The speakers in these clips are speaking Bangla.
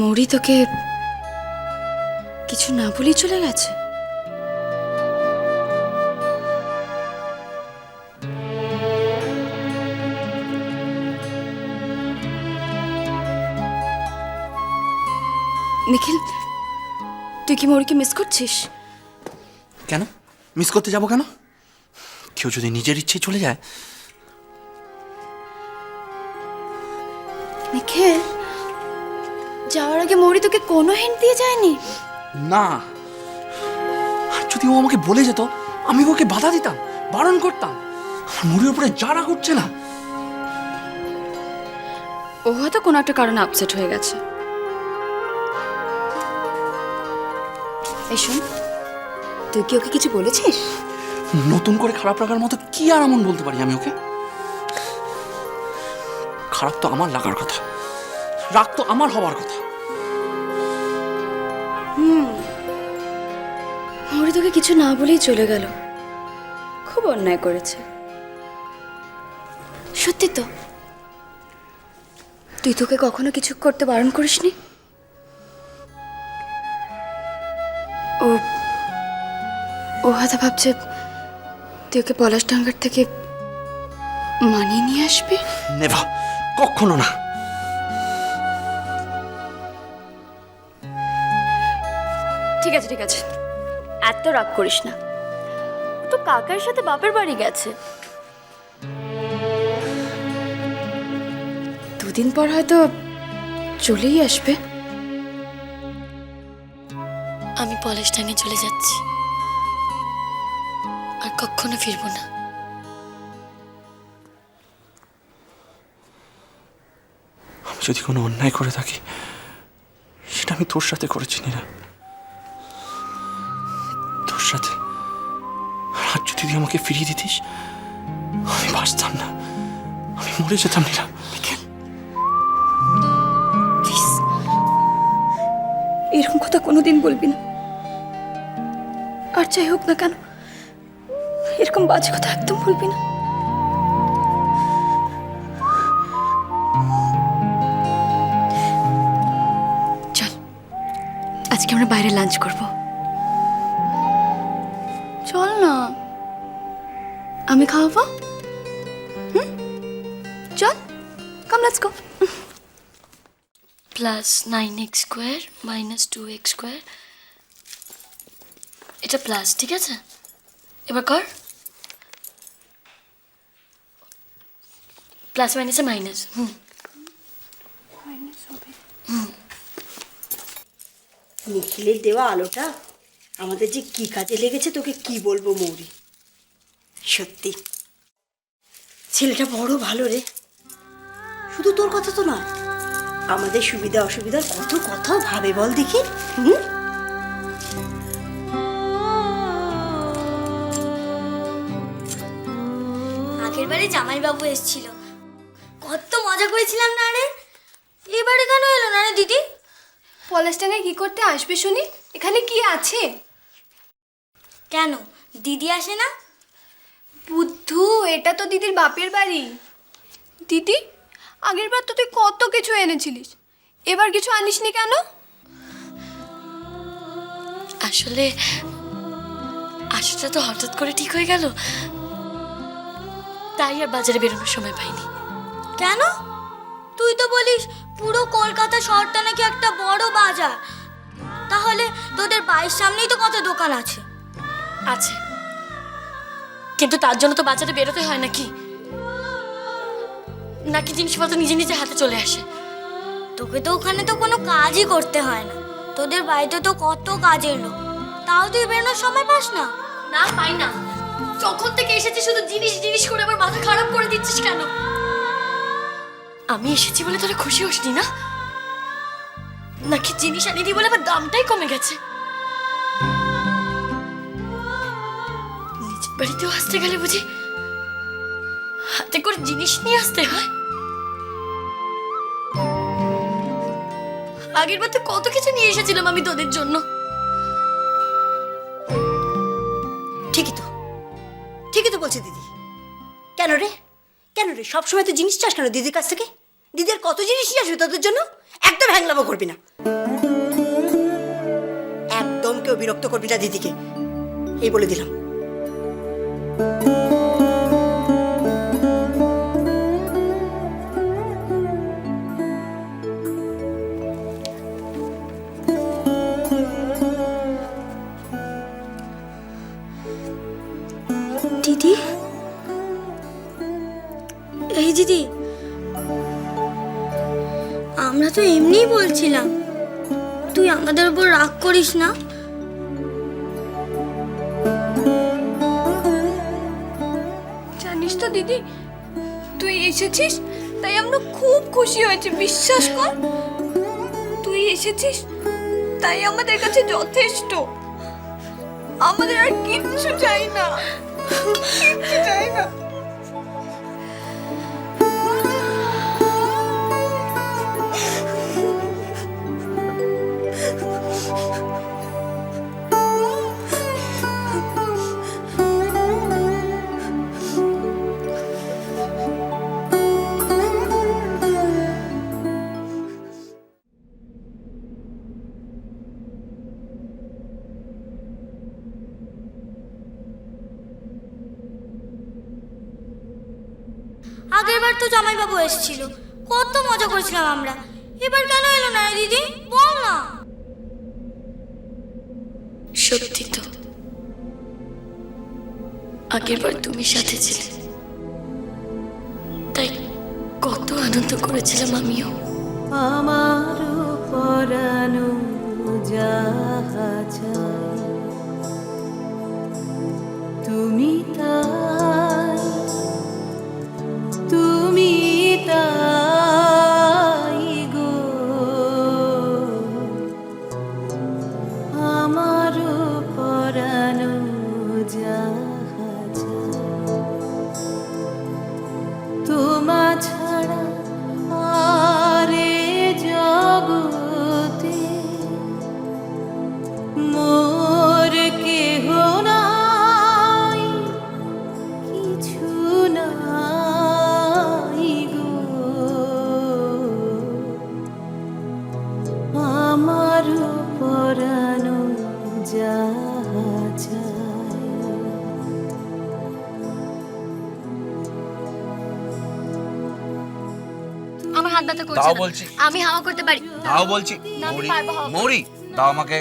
মৌরি তোকে কিছু না বলেই চলে গেছে? নিখিল তুই কি মৌরিকে মিস করছিস? কেন? মিস করতে যাব কেন? কেউ যদি নিজের ইচ্ছে চলে যায়। নিখিল যাওয়ার আগে মৌরি তোকে কোনো হিন্ট দিয়ে যায়নি? না। আর যদি ও আমাকে বলে যেত আমি ওকে বাধা দিতাম বারণ করতাম আমার মুড়ির উপরে যা রাগ উঠছে না। ও হয়তো কোনো একটা কারণে আপসেট হয়ে গেছে। এই শোন তুই কি ওকে কিছু বলেছিস? নতুন করে খারাপ লাগার মতো কি আর এমন বলতে পারি আমি ওকে? খারাপ তো আমার লাগার কথা রাগ তো আমার হবার কথা। তোকে কিছু না বলেই চলে গেল। খুব অন্যায় করেছে। সত্যি তো? তুই তোকে কখনো কিছু করতে বারণ করিসনি? ও ও হয়তো ভাবছে তুই ওকে পলাশ ডাঙ্গার থেকে মানিয়ে নিয়ে আসবি? নেভা কখনো না। ঠিক আছে ঠিক আছে। এত রাগ করিস না। তো কাকার সাথে বাপের বাড়ি গেছে। দুদিন পর হয়তো চলেই আসবে। আমি পলাশ টাঙে চলে যাচ্ছি। আর কখনো ফিরবো না। আমি যদি কোনো অন্যায় করে থাকি সেটা আমি তোর সাথে করেছি নীরা। তোর সাথে আর যদি তুই আমাকে ফিরিয়ে দিতিস, আমি বাঁচতাম না। আমি মরে যেতাম প্লিজ এরকম কথা কোনোদিন বলবি না। আর যাই হোক না কেন, এরকম বাজে কথা একদম বলবি না। চল, আজকে আমরা বাইরে লাঞ্চ করব। আমি খাওয়াবো? হুম? চল come let's go plus nine x square minus two x square এটা প্লাস ঠিক আছে? এবার কর। প্লাস মাইনাসে মাইনাস হুম। নিখিলের দেওয়া আলোটা আমাদের যে কি কাজে লেগেছে তোকে কি বলব মৌরি? সত্যি। ছেলেটা বড় ভালো রে। শুধু তোর কথা তো নয় আমাদের সুবিধা অসুবিধার কত কথা ভাবে বল দেখি হুম? আগের বারে জামাইবাবু এসেছিল। কত মজা করেছিলাম না রে। এবারে কেন এলো না রে দিদি? পলাশডাঙ্গায় কি করতে আসবে শুনি? এখানে কি আছে? কেন? দিদি আসে না? বুদ্ধু এটা তো দিদির বাপের বাড়ি। দিদি আগের বার তো তুই কত কিছু এনেছিলিস। এবার কিছু আনিসনি কেন? আসলে আসাটা তো হঠাৎ করে ঠিক হয়ে গেল। তাই আর বাজারে বেরোনোর সময় পাইনি। কেন? তুই তো বলিস পুরো কলকাতা শহরটা নাকি একটা বড় বাজার। তাহলে তোদের বাড়ির সামনেই তো কত দোকান আছে। আছে। কিন্তু তার জন্য তো বাজারে বেরোতে হয় নাকি? নাকি জিনিসপত্র নিজে নিজে হাতে চলে আসে? তোকে তো ওখানে তো কোনো কাজই করতে হয় না। তোদের বাড়িতে তো কত কাজের লোক। তাও তুই বেরোনোর সময় পাস না? না পাই না। যখন থেকে এসেছি শুধু জিনিস জিনিস করে আমার মাথা খারাপ করে দিচ্ছিস কেন? আমি এসেছি বলে তোরা খুশি হসনি না? নাকি জিনিস আনিনি বলে আমার দামটাই কমে গেছে? বাড়িতেও আসতে গেলে বুঝি হাতে করে জিনিস নিয়ে আসতে হয়? আগের বার তো কত কিছু নিয়ে এসেছিলাম আমি তোদের জন্য। ঠিকই তো। ঠিকই তো বলছে দিদি। কেন রে? কেন রে? সবসময় তো জিনিস চাস কেন দিদির কাছ থেকে? দিদির কত জিনিস নিয়ে আসবে তোদের জন্য? একদম হ্যাংলামো করবি না। একদম কেউ বিরক্ত করবি না দিদিকে। এই বলে দিলাম। দিদি? এই দিদি আমরা তো এমনিই বলছিলাম তুই আমাদের উপর রাগ করিস না? তো দিদি, তুই এসেছিস? তাই আমরা খুব খুশি হয়েছি, বিশ্বাস কর। তুই এসেছিস, তাই আমাদের কাছে যথেষ্ট। আমাদের আর কিচ্ছু চাই না। আগের বার তো জামাইবাবু এসেছিল। কত মজা করেছিলাম আমরা। এবার কেন এলো না দিদি? বল না। সত্যি তো। আগের বার তুমি সাথে ছিলে। তাই কত আনন্দ করেছিলাম আমিও। আমার পরানো যাহা হাত ব্যথা করছে তাও না। বলছি। আমি হাওয়া করতে পারি তাও বলছি না, আমি মৌরি পারব হাওয়া করতে। মৌরি দাও আমাকে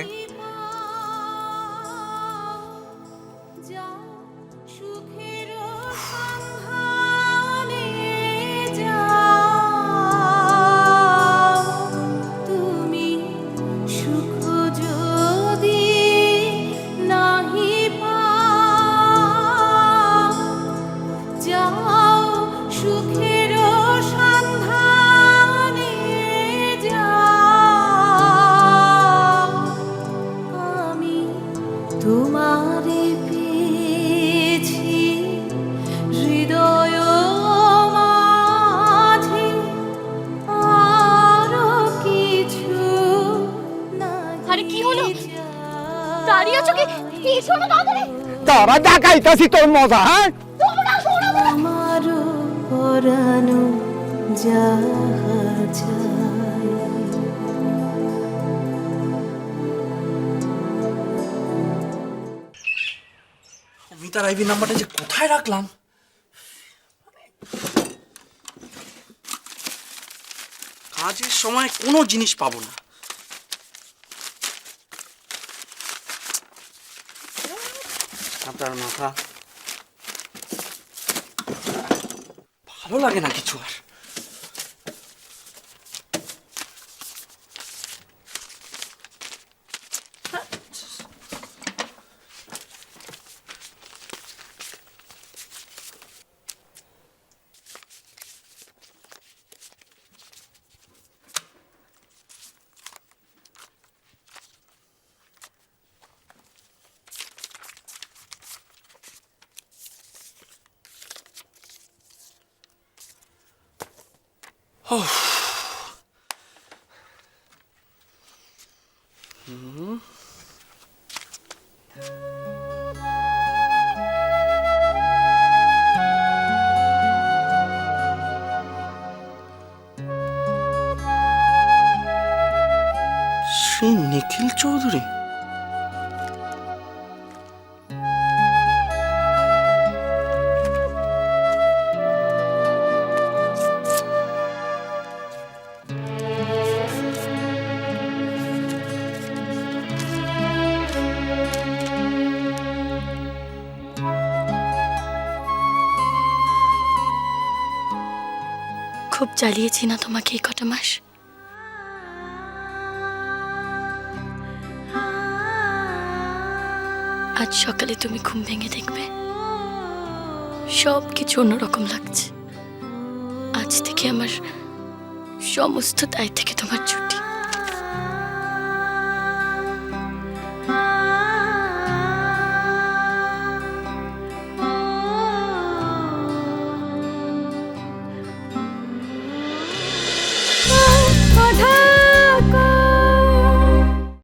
তারা দেখাইতাছি তোর মজা হ্যাঁ? আমার পরানো চাই। মিতার আইবি নাম্বারটা যে কোথায় রাখলাম? কাজের সময় কোনো জিনিস পাবো না। আপনার মাথা ভালো লাগে না কিছু হুম। শ্রী নিখিল চৌধুরী? খুব জ্বালিয়েছি না তোমাকে এই কটা মাস। আজ সকালে তুমি ঘুম ভেঙে দেখবে। সব কিছু অন্যরকম লাগছে। আজ থেকে আমার সমস্ত দায় থেকে তোমার ছুটি